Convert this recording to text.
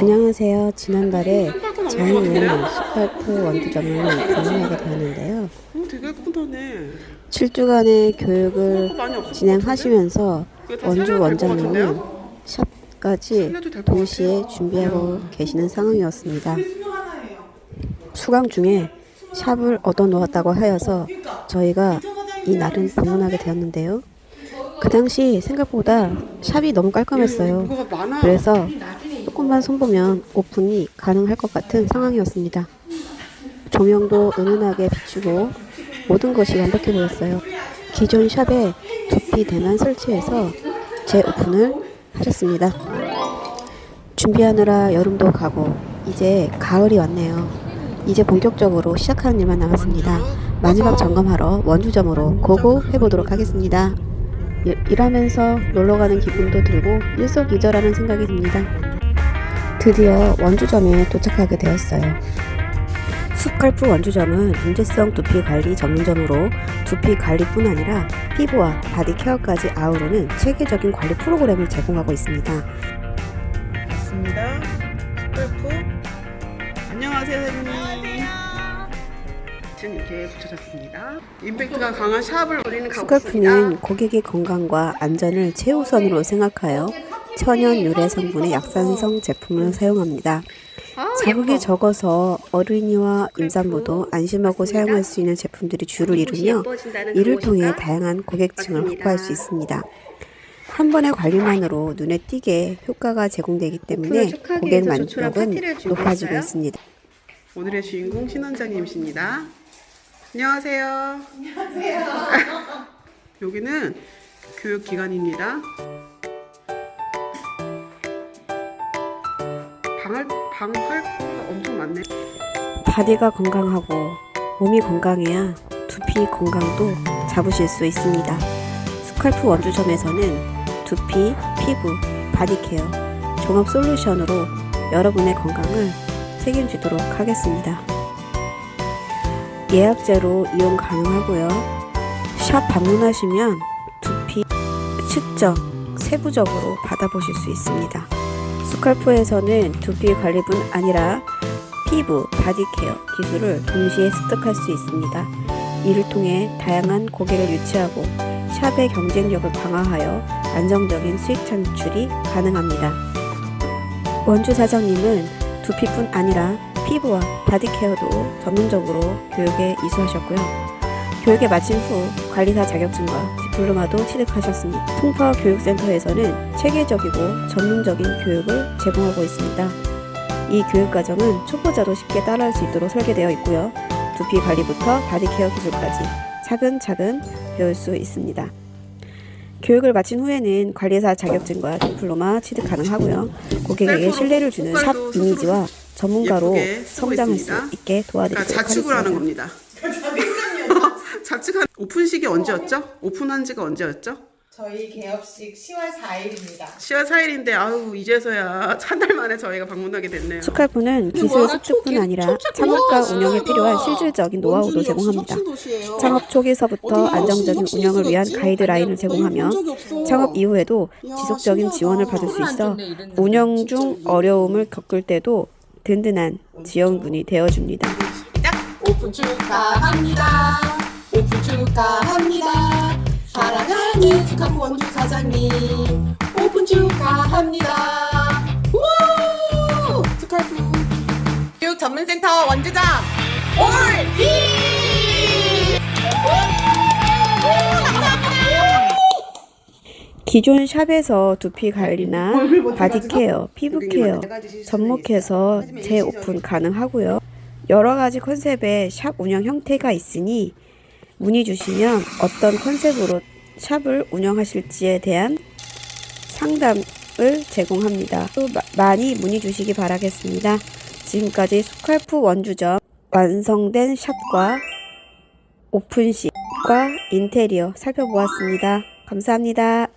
안녕하세요. 지난달에 자인의 스칼프 원두점을 방문하게 되었는데요. 어, 되게 깨끗하네. 7주간의 교육을 없을 진행하시면서 원주 원장님은? 샵까지 동시에. 준비하고 계시는 상황이었습니다. 수강 중에 샵을 얻어 놓았다고 하여서 저희가 이 날은 방문하게 되었는데요. 그 당시 생각보다 샵이 너무 깔끔했어요. 많아. 그래서 조금만 손보면 오픈이 가능할 것 같은 상황이었습니다. 조명도 은은하게 비추고 모든 것이 완벽해 보였어요. 기존 샵에 두피 대만 설치해서 재오픈을 하셨습니다. 준비하느라 여름도 가고 이제 가을이 왔네요. 이제 본격적으로 시작하는 일만 남았습니다. 마지막 점검하러 원주점으로 고고 해보도록 하겠습니다. 일- 일하면서 놀러가는 기분도 들고 일석이조라는 생각이 듭니다. 드디어 원주점에 도착하게 되었어요. 스칼프 원주점은 문제성 두피 관리 전문점으로 두피 관리뿐 아니라 피부와 바디 케어까지 아우르는 체계적인 관리 프로그램을 제공하고 있습니다. 맞습니다. 스컬프. 안녕하세요, 선생님. 지금 이렇게 붙여졌습니다. 임팩트가 강한 샵을 우리는 가고 있습니다. 스칼프는 고객의 건강과 안전을 최우선으로 생각하여 천연 유래 성분의 약산성 제품을 사용합니다. 아, 자극이. 적어서 어린이와 임산부도 안심하고 사용할 수 있는 제품들이 주를 이루며 이를 통해 다양한 고객층을. 확보할 수 있습니다. 한 번의 관리만으로 눈에 띄게 효과가 제공되기 때문에 고객 만족은. 높아지고 있습니다. 오늘의 주인공 신원장님이십니다. 안녕하세요. 안녕하세요. 여기는 교육기관입니다. 방할 방할 엄청 많네. 바디가 건강하고 몸이 건강해야 두피 건강도 잡으실 수 있습니다. 스칼프 원주점에서는 두피, 피부, 바디 케어 종합 솔루션으로 여러분의 건강을 책임지도록 하겠습니다. 예약제로 이용 가능하고요. 샵 방문하시면 두피 측정 세부적으로 받아보실 수 있습니다. 스칼프에서는 두피 관리뿐 아니라 피부, 바디 케어 기술을 동시에 습득할 수 있습니다. 이를 통해 다양한 고객을 유치하고 샵의 경쟁력을 강화하여 안정적인 수익 창출이 가능합니다. 원주 사장님은 두피뿐 아니라 피부와 바디 케어도 전문적으로 교육에 이수하셨고요. 교육에 마친 후 관리사 자격증과 디플로마도 취득하셨습니다. 통파 교육센터에서는 체계적이고 전문적인 교육을 제공하고 있습니다. 이 교육 과정은 초보자도 쉽게 따라할 수 있도록 설계되어 있고요. 두피 관리부터 바디 케어 기술까지 차근차근 배울 수 있습니다. 교육을 마친 후에는 관리사 자격증과 디플로마 취득 가능하고요. 고객에게 신뢰를 주는 샵 이미지와 전문가로 성장할. 수 있게 도와드리도록 그러니까 자축을 하는 하겠습니다. 겁니다. 자축한 오픈식이 언제였죠? 오픈한 지가 언제였죠? 저희 개업식 10월 4일입니다. 10월 4일인데 아우 이제서야 한 달 만에 저희가 방문하게 됐네요. 스칼프는 기술 습득뿐 아니라 창업과 운영에 필요한 실질적인 노하우도 제공합니다. 창업 초기서부터 안정적인 운영을 위한 가이드라인을 제공하며 창업 이후에도 지속적인 지원을 받을 수 있어 운영 중 어려움을 겪을 때도 든든한 지원군이 되어줍니다. 오픈 축하합니다. 오픈 축하합니다. 사랑하는 스카프 원주 사장님. 오픈 축하합니다. 우! 스카프 교육 전문센터 원주점 올인! 기존 샵에서 두피 관리나 바디 케어, 피부 케어 접목해서 재오픈 가능하고요. 여러 가지 컨셉의 샵 운영 형태가 있으니 문의 주시면 어떤 컨셉으로 샵을 운영하실지에 대한 상담을 제공합니다. 또 마- 많이 문의 주시기 바라겠습니다. 지금까지 스칼프 원주점 완성된 샵과 오픈식과 인테리어 살펴보았습니다. 감사합니다.